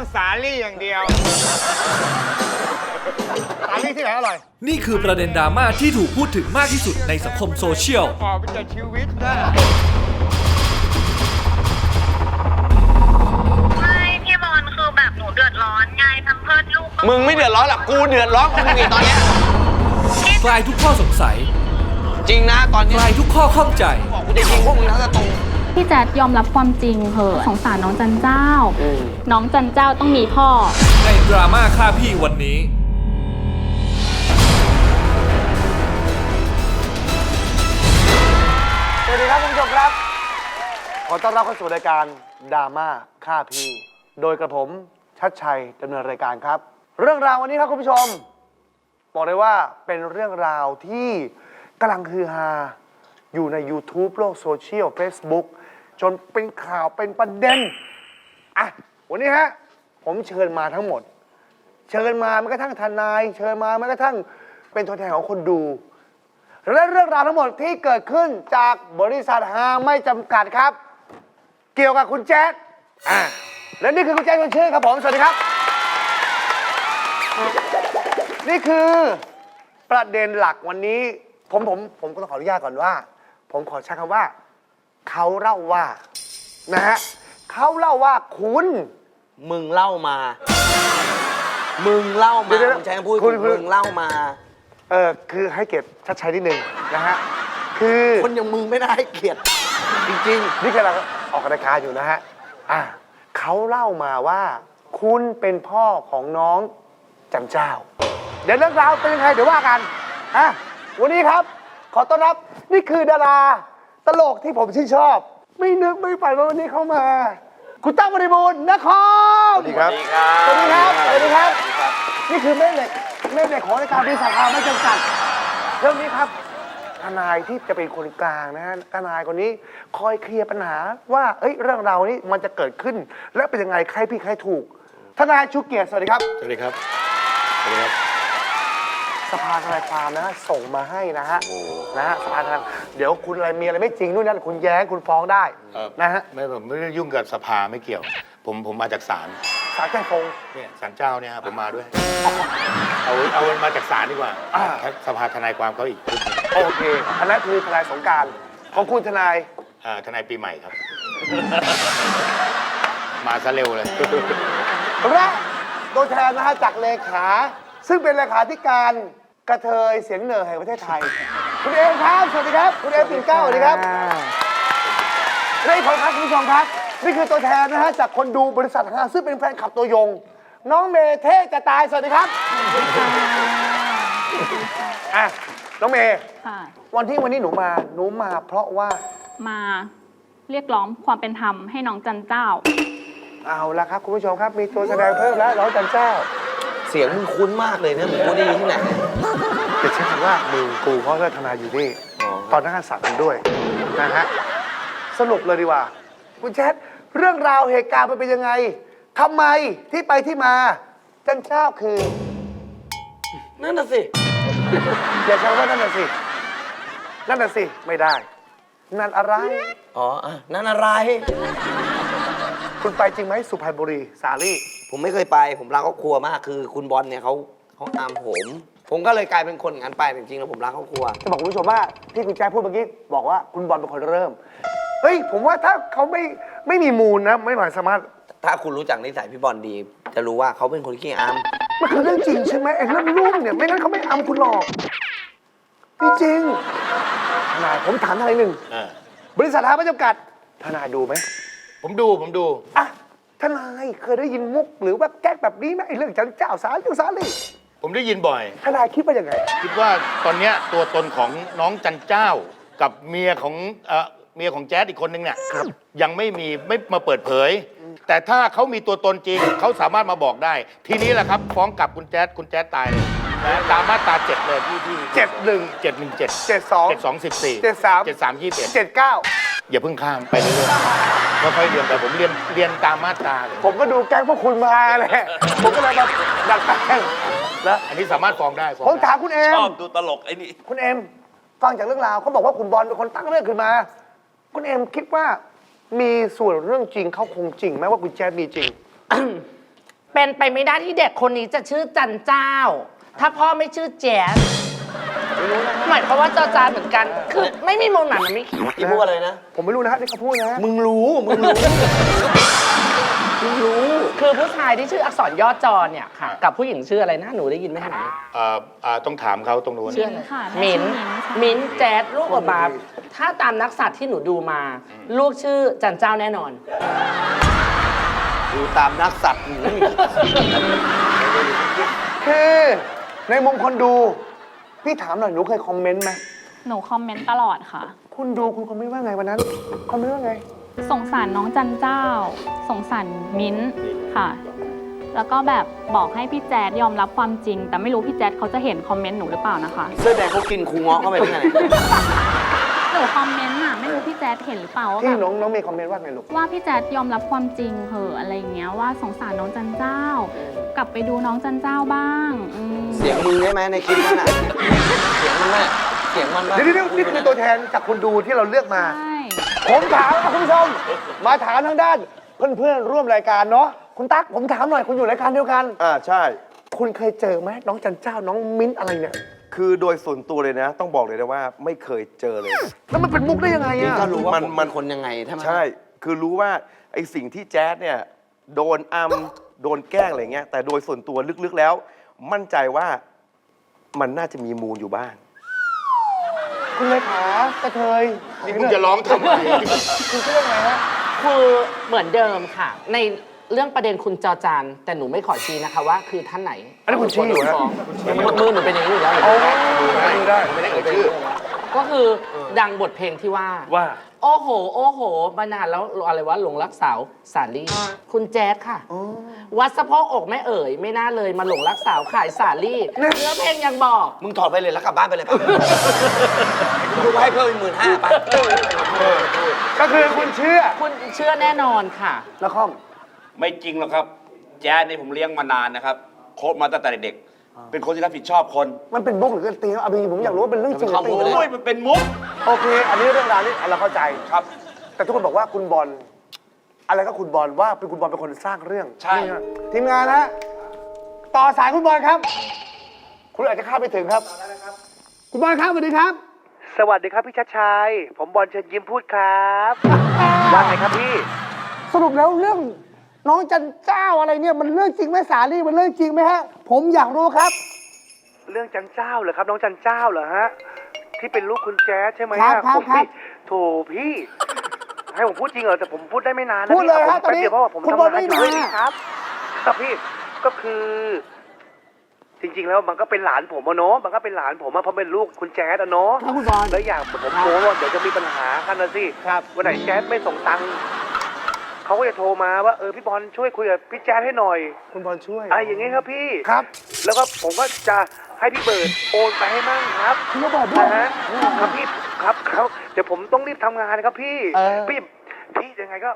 ต้องสาลี่อย่างเดียว สาลี่ที่ไหนอร่อย นี่คือประเด็นดราม่าที่ถูกพูดถึงมากที่สุดในสังคมโซเชียล ออกไปจากชีวิตนะไม่พี่บอลคือแบบหนูเดือดร้อนไงทำเพื่อลูกมึงไม่เดือดร้อนหรอกกูเดือดร้อนกับมึงอีกตอนเนี้ยคลายทุกข้อสงสัย จริงนะตอนคเนี้ยลายทุกข้อข้องใจ บอกกูจะยิงพวกมึงทั้งสตู พี่แจ๊ดยอมรับความจริงเหอะสงสารน้องจันเจ้า น้องจันเจ้าต้องมีพ่อ ในดราม่าฆ่าพี่วันนี้ สวัสดีครับคุณผู้ชมครับ ขอต้อนรับเข้าสู่รายการดราม่าฆ่าพี่ โดยกระผมชัดชัยดำเนินรายการครับ เรื่องราววันนี้ครับคุณผู้ชม บอกเลยว่าเป็นเรื่องราวที่กำลังฮือฮา อยู่ใน YouTube โลกโซเชียล Facebook จนเป็นข่าวเป็นประเด็น อะ วันนี้ฮะ ผมเชิญมาทั้งหมด เชิญมาแม้กระทั่งทนาย เชิญมาแม้กระทั่งเป็นตัวแทนของคนดู และเรื่องราวทั้งหมดที่เกิดขึ้นจากบริษัทฮาไม่จำกัดครับ เกี่ยวกับคุณแจ๊ดอ่าและนี่คือคุณแจ๊ดชวนชื่นครับผม สวัสดีครับ นี่คือประเด็นหลักวันนี้ ผมผมผมก็ต้องขออนุญาตก่อนว่า ผมขอใช้คำว่า เขาเล่าว่า นะฮะเขาเล่าว่าคุณ มึงเล่ามา มึงเล่ามาเดี๋ยวๆมึงใช้คำพูดคุณคุณ มึงเล่ามา เออคือให้เกียรติชัดชัยนิดนึงนะฮะคือคนอย่างมึงไม่ได้ให้เกียรติ จริงนี่กำลังออกรายการอยู่นะฮะอะเขาเล่ามาว่า คุณเป็นพ่อของน้องจันเจ้า เดี๋ยวเรื่องราวเป็นยังไงเดี๋ยวว่ากันอะวันนี้ครับ ขอต้อนรับนี่คือดาราตลกที่ผมชื่นชอบ ไม่นึกไม่ฝันว่าวันนี้เขามา คุณตั้งบริบูรณ์นครสวัสดีครับ สวัสดีครับสวัสดีครับ นี่คือแม่เหล็กแม่เหล็กของรายการบริษัทอาไม่จำกัดเรื่องนี้ครับ ทนายที่จะเป็นคนกลางนะฮะทนายคนนี้คอยเคลียร์ปัญหาว่าเอ้ยเรื่องราวนี้มันจะเกิดขึ้น และเป็นยังไงใครผิดใครถูก ทนายชูเกียรติสวัสดีครับ สวัสดีครับ สวัสดีครับ สภาทนายความนะฮะส่งมาให้นะฮะนะฮะสภาทนายเดี๋ยวคุณอะไรมีอะไรไม่จริงนู่นนั่นคุณแย้งคุณฟ้องได้เอ่อนะฮะไม่ผมไม่ได้ยุ่งกับสภาไม่เกี่ยว ผมผมมาจากศาลสารแจ้งฟงเนี่ยศาลเจ้าเนี่ยผมมาด้วย เอาเอามาจากศาลดีกว่าอ่า สภาทนายความเขาอีกชุดหนึ่งโอเคอันนั้นคือทนายสงกรารของคุณทนายอ่าทนายปีใหม่ครับ มาซะเร็วเลยและตัวแทนนะฮะจากเลขา ซึ่งเป็นเลขาธิการกระเทยเสียงเหนือแห่งประเทศไทย คุณเอมครับ สวัสดีครับ คุณเอมปิ่นเกล้าสวัสดีครับและอีกคนครับคุณผู้ชมครับ นี่คือตัวแทนนะฮะจากคนดูบริษัทฮาซึ่งเป็นแฟนคลับตัวยง น้องเมเท่จะตาย สวัสดีครับอะน้องเมย์ค่ะวันที่วันนี้หนูมาหนูมาเพราะว่า มาเรียกร้องความเป็นธรรมให้น้องจันเจ้า เอาละครับ คุณผู้ชมครับ มีตัวแสดงเพิ่มแล้วน้องจันเจ้าๆ เสียงมึงคุ้นมากเลยนะเหมือนกูได้ยินที่ไหนจะใช้คำว่ามึงกูเพราะเลือดทนายอยู่นี่อ๋อตอนนั้นสั่งกันด้วยนะฮะสรุปเลยดีกว่า คุณแชทเรื่องราวเหตุการณ์มันเป็นยังไงทำไมที่ไปที่มาจันเจ้าคือ นั่นน่ะสิ อย่าใช้ว่านั่นน่ะสิ นั่นน่ะสิ ไม่ได้ นั่นอะไร อ๋ออะนั่นอะไร คุณไปจริงไหมสุพรรณบุรี สาลี่ ผมไม่เคยไป ผมรักครอบครัวมาก คือคุณบอลเนี่ยเขาเขาตามผม ผมก็เลยกลายเป็นคนอย่างนั้นไปแต่จริงๆแล้วผมรักครอบครัว จะบอกคุณผู้ชมว่าที่คุณแจ๊คพูดเมื่อกี้บอกว่าคุณบอลเป็นคนเริ่ม เฮ้ย ผมว่าถ้าเขาไม่ไม่มีมูลนะ ไม่หมายสามารถถ้าคุณรู้จักนิสัยพี่บอลดี จะรู้ว่าเขาเป็นคนขี้อามมันคือเรื่องจริงใช่ไหมไอ้เรื่องรุ่นเนี่ยไม่งั้นเขาไม่อำคุณหรอกนี่จริงทนายผมถามทนายหนึ่งอ่าบริษัทหาไม่จำกัดทนายดูไหม ผมดูผมดู อะทนายเคยได้ยินมุกหรือว่าแก๊กแบบนี้ไหมไอ้เรื่องจันเจ้าสารจุสาลีผมได้ยินบ่อย ทนายคิดว่ายังไง คิดว่าตอนเนี้ยตัวตนของน้องจันเจ้า กับเมียของเอ่อเมียของแจ๊ดอีกคนนึงเนี่ยยังไม่มีไม่มาเปิดเผย แต่ถ้าเขามีตัวตนจริง เขาสามารถมาบอกได้ ทีนี้แหละครับฟ้องกลับคุณแจ๊ดคุณแจ๊ดตายเลยนะตามมาตราเจ็ดเลยที่ที่เจ็ดหนึ่งเจ็ดหนึ่งเจ็ดเจ็ดสองเจ็ดสองสิบสี่เจ็ดสาม เจ็ดสามยี่สิบเอ็ด เจ็ดเก้า อย่าเพิ่งข้ามไปเรื่อยๆค่อยๆเรียนไปผมเรียนเรียนตามมาตราเลยผมก็ดูแก๊งพวกคุณมาแหละผมก็เลยมาดักแป้งแล้วอันนี้สามารถฟ้องได้ฟ้องผมได้ถามคุณเอ็มชอบดูตลกไอ้นี่ คุณเอ็มฟังจากเรื่องราวเขาบอกว่าคุณบอลเป็นคนตั้งเรื่องขึ้นมา คุณเอ็มคิดว่ามีส่วนเรื่องจริงเขาคงจริงไหมว่าคุณแจ๊ดมีจริง เป็นไปไม่ได้ที่เด็กคนนี้จะชื่อจันเจ้า ถ้าพ่อไม่ชื่อแจ๊ส หมายความว่าจอจานเหมือนกัน คือไม่มีมูลหมายมันไม่เขียนอีพูดอะไรนะ ผมไม่รู้นะฮะนี่เขาพูดนะฮะมึงรู้ มึงรู้ มึงรู้ คือผู้ชายที่ชื่ออักษรย่อจอเนี่ยค่ะ กับผู้หญิงชื่ออะไรนะ หนูได้ยินไหมคะหนูเอ่อเอ่อต้องถามเขาตรงนู้น ชื่ออะไรค่ะมิ้นชื่อมิ้นแจ๊ดลูกออกมาถ้าตามนักสัตว์ที่หนูดูมา ลูกชื่อจันเจ้าแน่นอน ดูตามนักสัตว์หนูไม่มีคือในมุมคนดู พี่ถามหน่อยหนูเคยคอมเมนต์ไหมหนูคอมเมนต์ตลอดค่ะ คุณดูคุณคอมเมนต์ว่าไงวันนั้นคอมเมนต์ว่าไง สงสารน้องจันเจ้า สงสารมิ้นท์ค่ะ แล้วก็แบบบอกให้พี่แจ๊ดยอมรับความจริง แต่ไม่รู้พี่แจ๊ดเขาจะเห็นคอมเมนต์หนูหรือเปล่านะคะ เสื้อแดงเขากินครูเงาะเข้าไปได้ไง หนูคอมเมนต์อะไม่รู้พี่แจ๊ดเห็นหรือเปล่าว่าที่แบบน้องน้องเมย์คอมเมนต์ว่าไงลูกว่าพี่แจ๊ดยอมรับความจริงเหอะอะไรอย่างเงี้ยว่าสงสารน้องจันเจ้า กลับไปดูน้องจันเจ้าบ้างอืมเสียงมึงได้ไหมในคลิปนั้นอะ เสียงมันแม่เสียงมันแม่เดี๋ยวเดี๋ยวนี่คือตัวแทนจากคนดูที่เราเลือกมา ใช่ผมถามนะคุณผู้ชมมาถามทางด้าน เพื่อนๆร่วมรายการเนาะคุณตั๊กผมถามหน่อยคุณอยู่รายการเดียวกัน อ่าใช่ คุณเคยเจอไหมน้องจันเจ้าน้องมิ้นท์อะไรเนี่ย คือโดยส่วนตัวเลยนะ ต้องบอกเลยนะว่าไม่เคยเจอเลยแล้วมันเป็นมุกได้ยังไงนี่อะก็รู้ว่ามันผมมัเป็นนคนยังไงใช่ไหม ใช่ คือรู้ว่าไอ้สิ่งที่แจ๊ดเนี่ยโดนอัมโดนแกล้งอะไรเงี้ยแต่โดยส่วนตัวลึกๆแล้ว มั่นใจว่ามันน่าจะมีมูลอยู่บ้าง คุณเลขากระเทยนี่มึงจะร้องทำไม คุณชื่อว่าไงฮะ คือเหมือนเดิมค่ะ ใน เรื่องประเด็นคุณจอจาน แต่หนูไม่ขอชี้นะคะว่าคือท่านไหนอันนี้คุณชี้อยู่นะ มือมือหนูเป็นอย่างนี้อยู่แล้วโอ้ได้ได้ไม่ได้เอ่ยชื่อ ก็คือดังบทเพลงที่ว่า ว่า โอ้โห โอ้โหมานานแล้วอะไรวะหลงรักสาวสาลี่ คุณแจ๊ดค่ะ วัดสะโพกอกแม่เอ๋ยไม่น่าเลยมาหลงรักสาวขายสาลี่เนื้อเพลงยังบอก มึงถอดไปเลยแล้วกลับบ้านไปเลยปะดูไว้เพิ่มอีกหมื่นห้าไปก็คือคุณเชื่อคุณเชื่อแน่นอนค่ะแล้วคอม ไม่จริงหรอกครับ แจ๊ดนี่ผมเลี้ยงมานานนะครับโค้ชมาตั้งแต่เด็กๆเป็นคนที่รับผิดชอบคนมันเป็นมุกหรือกันตีครับเอาจริงๆผมอยากรู้ว่าเป็นเรื่องจริงหรือตีโอ้ยมันเป็นมุกโอเค อันนี้เรื่องราวนี้เราเข้าใจครับ แต่ทุกคนบอกว่าคุณบอลอะไรก็คุณบอลว่าเป็นคุณบอลเป็นคนสร้างเรื่องใช่นี่ฮะทีมงานนะฮะต่อสายคุณบอลครับ คุณอาจจะเข้าไปถึงครับ คุณบอลครับสวัสดีครับ สวัสดีครับพี่ชัดชัย ผมบอลเชิญยิ้มพูดครับว่าไงครับพี่ สรุปแล้วเรื่อง น้องจันเจ้าอะไรเนี่ยมันเรื่องจริงไหมสาลี่มันเรื่องจริงไหมฮะ ผมอยากรู้ครับ เรื่องจันเจ้าเหรอครับ น้องจันเจ้าเหรอฮะที่เป็นลูกคุณแจ๊ดใช่ไหมครับครับผมครับ พี่โถพี่ ให้ผมพูดจริงเหรอแต่ผมพูดได้ไม่นานนะพูดเลยพี่ฮะผมแป๊บตอนนี้เดียวเพราะว่าผมคุณทำบอลงานอยู่ไม่ด้วยมานี่ครับ ครับพี่ก็คือ จริง ๆ แล้วมันก็เป็นหลานผมอะเนาะมันก็เป็นหลานผมอะเพราะเป็นลูกคุณแจ๊ดอะเนาะครับคุณบอล แล้วอย่างผมกลัวว่าเดี๋ยวจะมีปัญหากันนะสิครับวันไหนแจ๊ดไม่ส่งตังค์ เขาก็จะโทรมาว่าเออพี่บอลช่วยคุยกับพี่แจ๊ดให้หน่อยคุณบอลช่วยอะไรอย่างงี้ครับพี่ ครับแล้วก็ผมก็จะให้พี่เบิร์ดโอนไปให้มั่งครับพี่เบิร์ดด้วยนะฮะครับพี่ครับครับเดี๋ยวผมต้องรีบทำงานครับพี่เออ พี่พี่ยังไงก็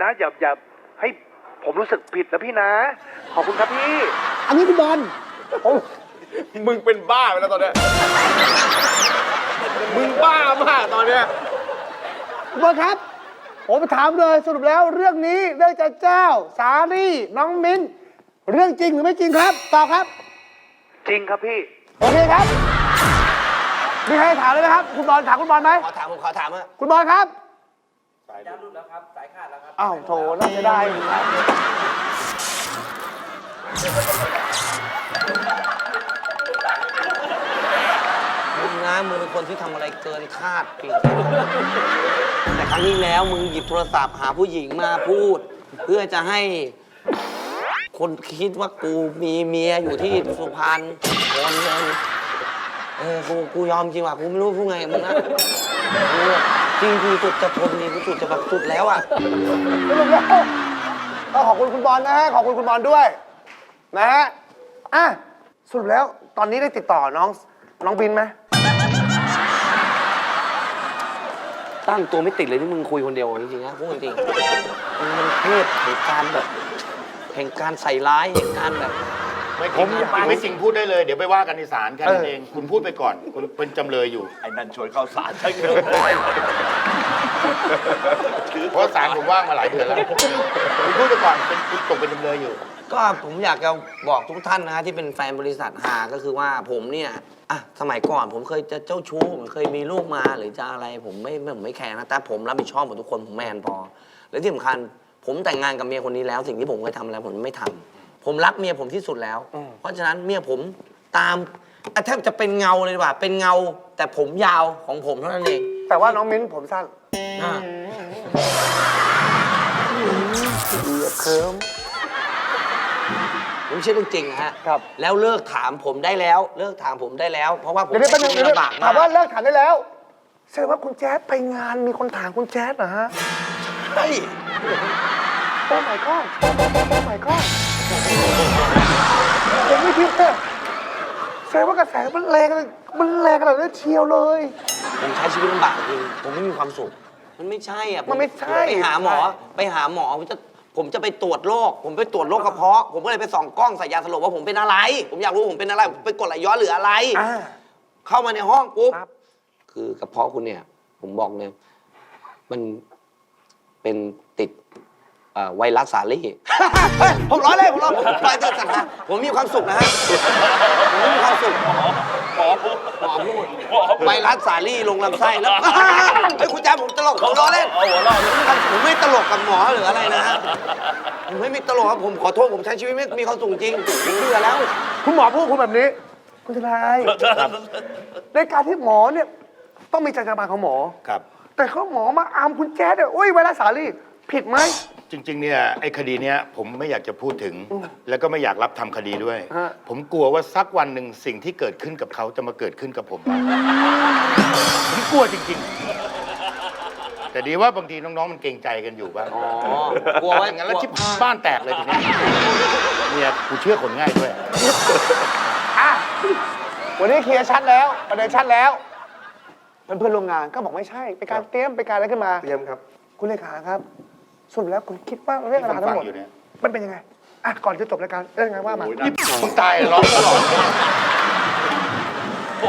นะอย่าอย่าให้ผมรู้สึกผิดนะพี่นะ ขอบคุณครับพี่ อันนี้คุณบอลมึงเป็นบ้าไปแล้วตอนเนี้ยมึงบ้ามากตอนเนี้ยคุณบอลครับ ผมถามเลยสรุปแล้วเรื่องนี้เรื่องจันเจ้า สาลี่น้องมิ้น เรื่องจริงหรือไม่จริงครับตอบครับ จริงครับพี่ โอเคครับมีใครถามเลยไหมครับ คุณบอลถามคุณบอลไหมขอถามผมขอถามอะคุณบอลครับสายหลุดแล้วครับ สายขาดแล้วครับ อ้าวโถน่าจะได้ครับมึงนะมึงเป็นคนที่ทำอะไรเกินคาดจริงแต่ ครั้งนี้แล้วมึงหยิบโทรศัพท์หาผู้หญิงมาพูด เพื่อจะให้ คนคิดว่ากูมีเมียอยู่ที่สุพรรณโอนเงินเออกูกูยอมจริงว่ะกูไม่รู้พูดไงกับมึงนะจริงกูจุดจะทนนี่กูจุดจะแบบจุดแล้วอะ สรุปแล้วก็ขอบคุณคุณบอลนะฮะ ขอบคุณคุณบอลด้วย นะฮะ อะ สรุปแล้วตอนนี้ได้ติดต่อน้องน้องบินไหม ตั้งตัวไม่ติดเลยที่มึงคุยคนเดียวจริงๆนะพูดจริงๆมึงมันเทพแห่งการแบบแห่งการใส่ร้ายแห่งการแบบ ไม่จริงไม่จริงพูดได้เลย เดี๋ยวไปว่ากันในศาลแค่นั้นเอง คุณพูดไปก่อน คุณเป็นจำเลยอยู่ ไอ้นั่นชวนเข้าสารใช่เงินเพราะศาลผมว่างมาหลายเดือนแล้ว คุณพูดไปก่อนเป็นคุณตกเป็นจำเลยอยู่ ก็ผมอยากจะบอกทุกท่านนะฮะที่เป็นแฟนบริษัทหาก็คือว่าผมเนี่ยอะสมัยก่อนผมเคยจะเจ้าชู้ผมเคยมีลูกมาหรือจะอะไรผมไม่ไม่ผมไม่แคร์นะแต่ผมรับผิดชอบหมดทุกคนผมแมนพอ และที่สำคัญผมแต่งงานกับเมียคนนี้แล้ว สิ่งที่ผมเคยทำแล้วผมไม่ทำผมรักเมียผมที่สุดแล้ว เพราะฉะนั้นเมียผมตามอะแทบจะเป็นเงาเลยดีกว่าเป็นเงา แต่ผมยาวของผมเท่านั้นเอง แต่ว่าน้องมิ้นผมสั้นอะเคิม ผมเชื่อเรื่องจริงนะฮะครับ แล้วเลิกถามผมได้แล้ว เลิกถามผมได้แล้ว เพราะว่าผมเดี๋ยวนี้เป็นหนึ่งชีวิตลำบากถามมาว่ากเลิกถามได้แล้วแสดงว่าคุณแจ๊ดไปงานมีคนถามคุณแจ๊ดเหรอฮะใช่โอ้ my god โอ้ my god ผมไม่คิดเลยแสดงว่ากระแสมันแรงเลยมันแรงขนาดนั้นเชียวเลย ผมใช้ชีวิตลำบากจริงผมไม่มีความสุข มันไม่ใช่อะผมันไม่ใช่ ไปหาหมอไปหาหมอผมจะ ผมจะไปตรวจโรค ผมไปตรวจโรคกระเพาะ ผมก็เลยไปส่องกล้องใส่ยาสลบว่าผมเป็นอะไร ผมอยากรู้ผมเป็นอะไร ผมเป็นกรดไหลย้อนหรืออะไร อ่า เข้ามาในห้องปุ๊บ ครับ คือกระเพาะคุณเนี่ย ผมบอกเลย มันเป็นติดเอ่อไวรัสสาลี่ เฮ้ยผมร้อยเลยผมร้อยผมไปเจอสัตว์นะผมมีความสุขนะฮะ ผมมีความสุข ไวรัสสาลี่ลงลำไส้แล้ว เฮ้ยคุณแจ๊คผมตลกผมล้อเล่นผมไม่ตลกกับหมอหรืออะไรนะฮะผมไม่มีตลกครับผมขอโทษผมใช้ชีวิตไม่มีความสุขจริงผมเบื่อแล้ว คุณหมอพูดคุณแบบนี้ คุณทนายในการที่หมอเนี่ยต้องมีจรรยาบรรณของหมอ ครับ แต่เขาหมอมาอามคุณแจ๊ดเนี่ยอุ้ยไวรัสสาลีผิดไหม จริง ๆ เนี่ยไอ้คดีเนี้ยผมไม่อยากจะพูดถึง แล้วก็ไม่อยากรับทำคดีด้วย ฮะ ผมกลัวว่าสักวันหนึ่งสิ่งที่เกิดขึ้นกับเขาจะมาเกิดขึ้นกับผมผมกลัวจริง ๆ แต่ดีว่าบางทีน้องๆมันเกรงใจกันอยู่บ้างอ๋อกลัวว่าอย่างนั้นแล้วที่บ้านแตกเลยทีเนี้ยเนี่ยกูเชื่อคนง่ายด้วย อะวันนี้เคลียร์ชัดแล้วประเด็นชัดแล้วเพื่อนๆร่วมงานก็บอกไม่ใช่เป็นการเตรียมเป็นการอะไรขึ้นมา เตรียมครับ คุณเลขาครับ สรุดแล้วคุณคิดว่าเรื่องราวทั้งหมด ที่ผมฟังอยู่เนี่ย มันเป็นยังไงอะก่อนจะจบรายการเรื่องไงว่ามานี่มึงตายร้องตลอด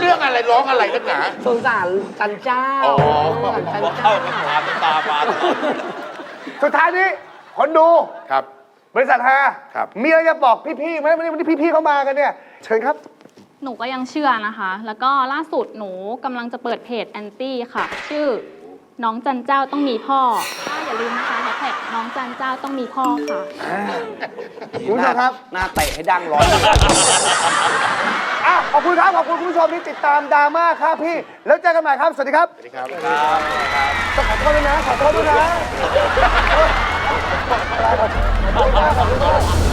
เรื่องอะไรร้องอะไรนักหนา สงสารจันเจ้าอ๋อ สงสารจันเจ้า ตามาสุดท้ายนี้คนดู ครับ บริษัทฮาครับ มีอะไรจะบอกพี่ๆไหมวันนี้วันนี้พี่ๆเข้ามากันเนี่ย เชิญครับ หนูก็ยังเชื่อนะคะ แล้วก็ล่าสุดหนูกำลังจะเปิดเพจแอนตี้ค่ะ ชื่อน้องจันเจ้าต้องมีพ่อก็อย่า ลืมนะคะแฮชแท็กน้องจันเจ้าต้องมีพ่อค่ะ คุณผู้ชมครับ หน้าเตะให้ดังร้อยอะขอบคุณครับ ขอบคุณคุณผู้ชมที่ติดตามดราม่าครับพี่ แล้วเจอกันใหม่ครับ สวัสดีครับ สวัสดีครับขอโทษด้วยนะ ขอโทษด้วยนะ